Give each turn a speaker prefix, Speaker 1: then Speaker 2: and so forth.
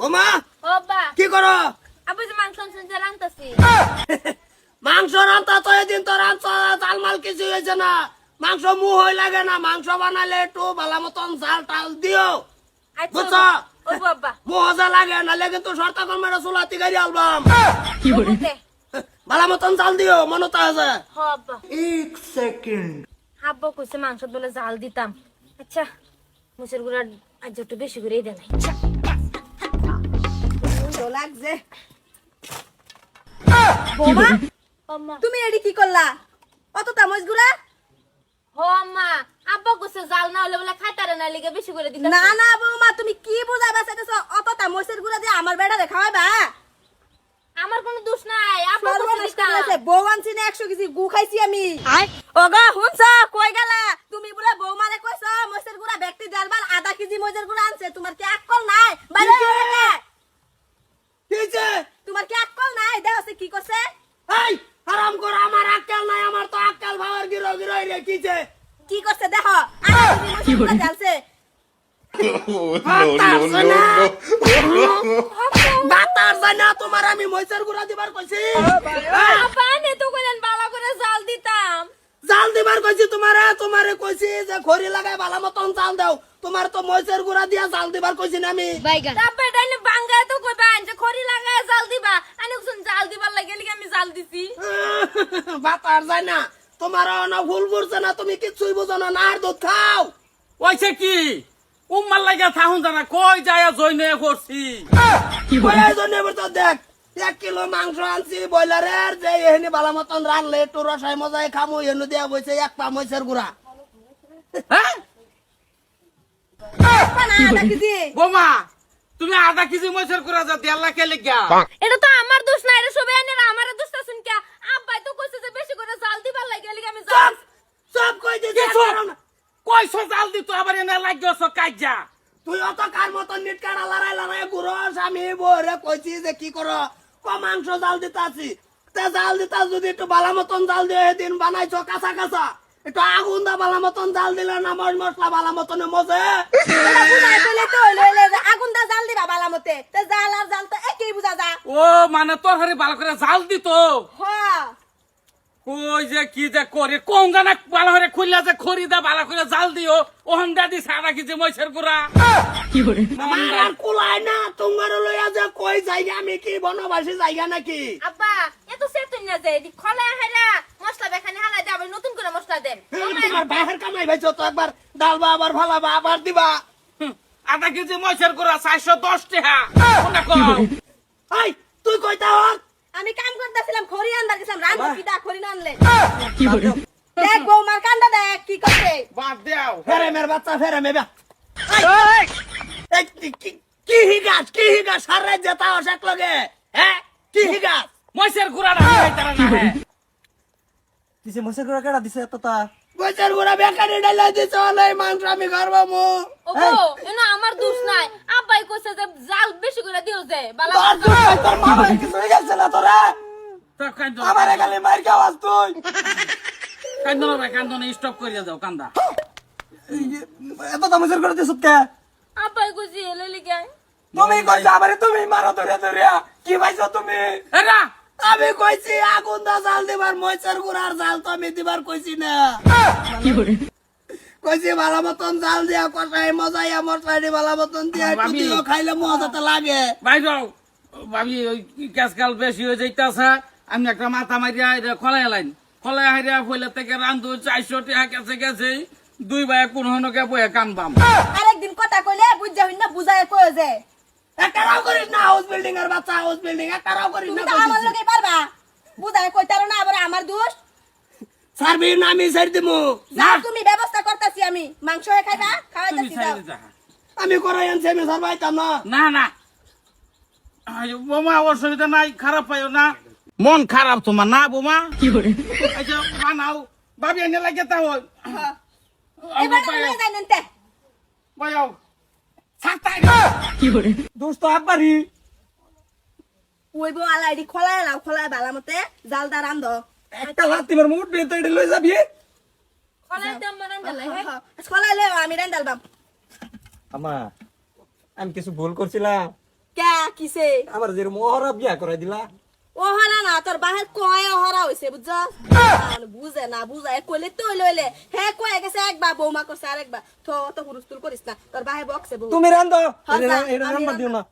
Speaker 1: ও মা
Speaker 2: ও বা
Speaker 1: কি করো?
Speaker 2: আবু যে মাংস আনতে রান্তাছি
Speaker 1: মাংস রান্তা তো এদিন তো রান্ত চালমাল কিছু হয়েছে না। মাংস মু হই লাগে না মাংস বানালে একটু ভালো মতন ঝাল টাল দিও। আচ্ছা, বুঝছ?
Speaker 2: ও
Speaker 1: লাগে না লাগে কিন্তু শর্তা কর্মের চুলাতি গাড়ি আলবাম।
Speaker 2: কি বলে?
Speaker 1: ভালো মতন জাল দিও মনতা আছে।
Speaker 3: এক সেকেন্ড।
Speaker 2: আব্বা কইছে মাংস বলে জাল দিতাম। আচ্ছা মুসের গুড়া আজ একটু বেশি করেই দেন।
Speaker 4: লাগছে। তুমি এডি কি করলা? অত তামজগুলা
Speaker 2: হ আম্মা আব্বা কইছে জাল না হলে বলে খাইতারে না লিগে বেশি করে দিতাম
Speaker 4: না না বৌমা তুমি কি বুঝাইবা চাইতেছ অত তামজেরগুলা দিয়ে আমার বেড়া দেখাইবা
Speaker 2: আমার কোনো দোষ নাই আব্বা
Speaker 4: সর্বনাশ বউ আনছি না একশো কেজি গু খাইছি আমি। ওগো শুনছ? কই গেলা? তুমি বলে বৌমারে কইছ মসের গুড়া ব্যক্তি ডালবার আধা কেজি মজের গুড়া আনছে। তোমার কি আকল নাই? বাইরে
Speaker 1: কি
Speaker 4: যাও
Speaker 1: যে?
Speaker 4: না।
Speaker 1: কি হয়েছে?
Speaker 4: তোমার কি আকল নাই? দেখছে কি করছে?
Speaker 1: এই আরাম কর আমার আক্কেল নাই আমার তো আক্কেল ভাবার গিরো গিরো রে কিছে।
Speaker 4: কি করছে দেখো?
Speaker 1: বাতার জানা তোমার আমি মহিষের গুড়া দিবার কইছি। এই,
Speaker 2: তো কইলেন বালা করে জাল দিতাম।
Speaker 1: জাল দিবার কইছি তোমারে তোমারে কইছি যে খড়ি লাগাই ভালো মতন জাল দাও। তোমার তো মহিষের গুড়া দিয়া জাল দিবার কইছি না আমি
Speaker 2: তারপর এটা এনে বাঙ্গায় কইবা খড়ি লাগায় জাল দিবা আনি কুছুন জাল দিবার লাগে লিগে আমি জাল দিছি।
Speaker 1: বাতার যায় না। তোমার না ভুল করছে না তুমি কিছুই বুঝো না আর দুধ খাও।
Speaker 5: ওইছে কি? উম্মার লাগা থাহুন জানা কই যায় করছি
Speaker 1: তো দেখ এক কিলো মাংস আনছি ব্রয়লারের যে এখানে ভালো মতন রানলে একটু রসাই মজাই খামু এনে দেওয়া বইছে এক পা মহিষের গুড়া।
Speaker 5: হ্যাঁ? বোমা তুমি আধা কেজি মইসের করে যা দেড় লাখ লেগা
Speaker 2: এটা তো আমার দোষ না এটা সবাই এনে আমার দোষ তা শুন কে আব্বাই তো কইছে যে বেশি করে জাল দিবার লাগে লিগে আমি জাল
Speaker 1: সব সব কই দিছি
Speaker 5: কিছু কইছো জাল দিত আবার এনে লাগিয়েছ কাজা
Speaker 1: তুই অত কার মতন নিট কাটা লড়াই লড়াই ঘুরস আমি বরে কইছি যে কি কর ক মাংস জাল দিতে আছি তে জাল দিতা যদি একটু ভালো মতন জাল দিয়ে এদিন বানাইছো কাঁচা কাঁচা একটু আগুন দা ভালো মতন জাল দিলে না মশ মশলা ভালো মতন মজে
Speaker 4: এটা বুঝাই পেলে তো হইল হইল যে আগুন দা জাল দিবা বালা মতে তে জাল আর জাল তো একই বুঝা যা
Speaker 5: ও মানে তোর হারে ভালো করে জাল দিত। কই যে কি যে করে কোন জানা ভালো করে খুললা যে খড়ি দা ভালো করে জাল দিও। ওহন দা দিছে আধা কেজি মইসের গুড়া।
Speaker 1: আমার আর কুলায় না তোমার লইয়া যে কই জায়গা আমি কি বনবাসী জায়গা নাকি?
Speaker 2: আব্বা এত সেতুন না যে খলা হারা মশলা বেখানে হালা দে আবার নতুন করে মশলা দেন।
Speaker 1: তোমার বাহের কামাই ভাইছো তো একবার ডালবা আবার ফালাবা আবার দিবা।
Speaker 5: হুম, আধা কেজি মইসের গুড়া চারশো দশ টাকা। কোনটা কও?
Speaker 1: এই তুই কইতা হর
Speaker 4: আমি কাম করতেছিলাম খড়ি আনবার গেছিলাম রান্না কিটা খড়ি না আনলে। দেখ বৌমার কান্ডা দেখ কি করছে?
Speaker 5: বাদ দেও।
Speaker 1: ফেরে মের বাচ্চা ফেরে মেবা এই! কি- কি- কি হিগাস কি হিগাস? সারা যেতা অসেক লগে। হ্যাঁ কি হিগাস?
Speaker 5: মইসের গুড়া না খাইতারা না।
Speaker 3: দিছে মশে করে কেডা দিছে এত তা?
Speaker 1: বছর গুড়া বেকারি ডালা দিছ নাই মাংস আমি করব মু
Speaker 2: ওগো এনো আমার দোষ নাই আব্বাই কইছে যে জাল বেশি করে দিও যে বালা
Speaker 1: তোর মামা কিছু গেছে না তোরা? আমার খালি মার খাওয়াস তুই।
Speaker 5: কান্দো না ভাই কান্দো না স্টপ করিয়া যাও কান্দা।
Speaker 3: এত তামসের করে দিছ কে?
Speaker 2: আব্বাই কইছে এলে লিগে।
Speaker 1: তুমি কইছো আমারে তুমি মারো ধরে ধরে। কি পাইছো তুমি?
Speaker 5: এরা
Speaker 1: আমি কইছি আগুন দা জাল দিবার মইচার গুড়ার জাল তো আমি দিবার কইছি না। কইছি ভালো মতন জাল দিয়া কষাই মজাইয়া মশলা দি ভালো মতন দিয়া। দিও, খাইলে মজাতে লাগে।
Speaker 5: ভাই যাও। ভাবি ওই কাজকাল বেশি হয়ে যাইতাছে। আমি একটা মাথা মারিয়া এটা খলাই লাইন খলাই হারিয়া ফইলে থেকে রান্ধু চারশো টাকা গেছে গেছে। দুই ভাই কোন হনকে বয়ে কানবাম।
Speaker 4: আরেকদিন কথা কইলে বুঝা হইন না বুঝায় কই যে।
Speaker 1: একটা রাও করিস না হাউস বিল্ডিং এর বাচ্চা হাউস বিল্ডিং একটা রাও করিস না
Speaker 4: আমার লগে পারবা। বুঝায় কইতারো না আবার আমার দোষ?
Speaker 1: সার্বি না আমি সাইড দিমু।
Speaker 4: না তুমি ব্যবস্থা করতেছি আমি। মাংস হয়ে খাইবা খাওয়াইতেছি দাও।
Speaker 1: আমি করাই আনছি আমি সার্বাইতাম না।
Speaker 5: না না। আয়, বোমা অসুবিধা নাই খারাপ পাইও না। মন খারাপ তোমার না বোমা? কি করে? আচ্ছা বানাও। ভাবি এনে লাগে তা ওই
Speaker 4: এবার লয়ে যাই নেনতে।
Speaker 5: বয়াও। সাতাই
Speaker 3: দোস্ত আব্বারি।
Speaker 4: ওই বউ আলাইডি খোলায় লাও খোলায় বালা মতে জাল দা রান্ধ।
Speaker 3: একটা লাত্তি মার মুট বেতে এডি লই যাবি
Speaker 2: খলাই দাম বানান দিলে
Speaker 4: খোলায় লও আমি রান্দাল বাম
Speaker 3: আমা আমি কিছু ভুল করছিলাম।
Speaker 4: কে কিসে?
Speaker 3: আমার যে মহরা বিয়া করাই দিলা।
Speaker 4: ওহরা না তোর বাহের কয় ওহরা হইছে বুঝছ? বুঝে না বুঝায় কইলে তুই লইলে হে কয়ে গেছে একবার বৌমা করছে আরেকবার। তো তো হুরুস্তুল করিস না তোর বাহে বকছে বউ।
Speaker 3: তুমি রান্ধো
Speaker 4: হ্যাঁ,
Speaker 3: এটা নাম্বার দিও না।